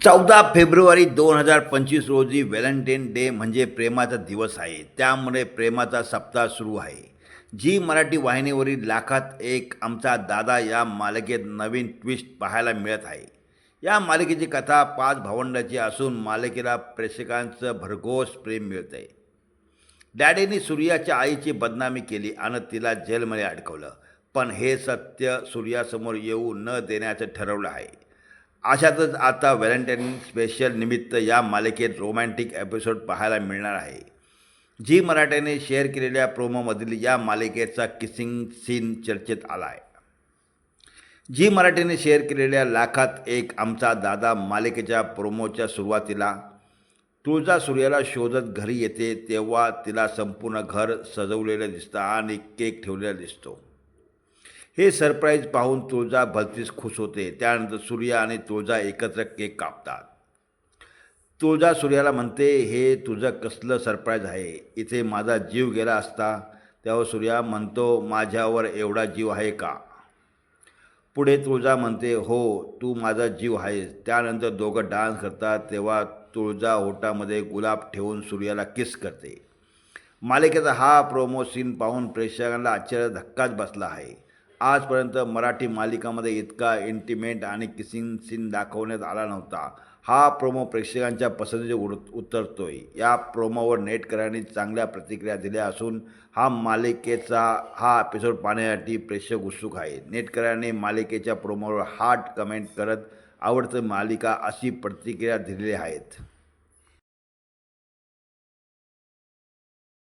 चौदा फेब्रुवारी दोन हजार पंचवीस रोजी व्हॅलेंटाईन डे म्हणजे प्रेमाचा दिवस आहे. त्यामुळे प्रेमाचा सप्ताह सुरू आहे. जी मराठी वाहिनीवरील लाखात एक आमचा दादा या मालिकेत नवीन ट्विस्ट पाहायला मिळत आहे. या मालिकेची कथा पाच भावंडाची असून मालिकेला प्रेक्षकांचं भरघोस प्रेम मिळत आहे डॅडीने सूर्याच्या आईची बदनामी केली आणि तिला जेलमध्ये अडकवलं. पण हे सत्य सूर्यासमोर येऊ न देण्याचं ठरवलं आहे. अशातच आता व्हॅलेंटाईन स्पेशल निमित्त या मालिकेत रोमॅन्टिक एपिसोड पाहायला मिळणार आहे. जी मराठ्याने शेअर केलेल्या प्रोमोमधील या मालिकेचा किसिंग सीन चर्चेत आला आहे जी मराठीने शेअर केलेल्या लाखात एक आमचा दादा मालिकेच्या प्रोमोच्या सुरुवातीला तुळजा सूर्याला शोधत घरी येते तेव्हा तिला संपूर्ण घर सजवलेलं दिसतं आणि केक ठेवलेला दिसतो. हे सरप्राईज पाहून तुळजा भलतीच खुश होते. त्यानंतर सूर्या आणि तुळजा एकत्र केक कापतात. तुळजा सूर्याला म्हणते हे तुझं कसलं सरप्राईज आहे? इथे माझा जीव गेला असता तेव्हा सूर्या म्हणतो माझ्यावर एवढा जीव आहे का पुढे तुळजा म्हणते हो तू माझा जीव आहेस त्यानंतर दोघं डान्स करतात. तेव्हा तुळजा ओटामध्ये गुलाब ठेवून सूर्याला किस करते. मालिकेचा हा प्रोमो सीन पाहून प्रेक्षकांना आश्चर्य धक्काच बसला आहे. आजपर्यंत मराठी मालिकामध्ये इतका इंटिमेट आणि किसिंग सीन दाखवण्यात आला नव्हता. हा प्रोमो प्रेक्षकांच्या पसंतीचे उतरतो उतरतोय. या प्रोमोवर नेटकऱ्यांनी चांगल्या प्रतिक्रिया दिल्या असून हा मालिकेचा हा एपिसोड पाहण्यासाठी प्रेक्षक उत्सुक आहे नेटकऱ्यांनी मालिकेच्या प्रोमोवर हार्ट कमेंट करत आवडतं मालिका अशी प्रतिक्रिया दिलेली आहेत.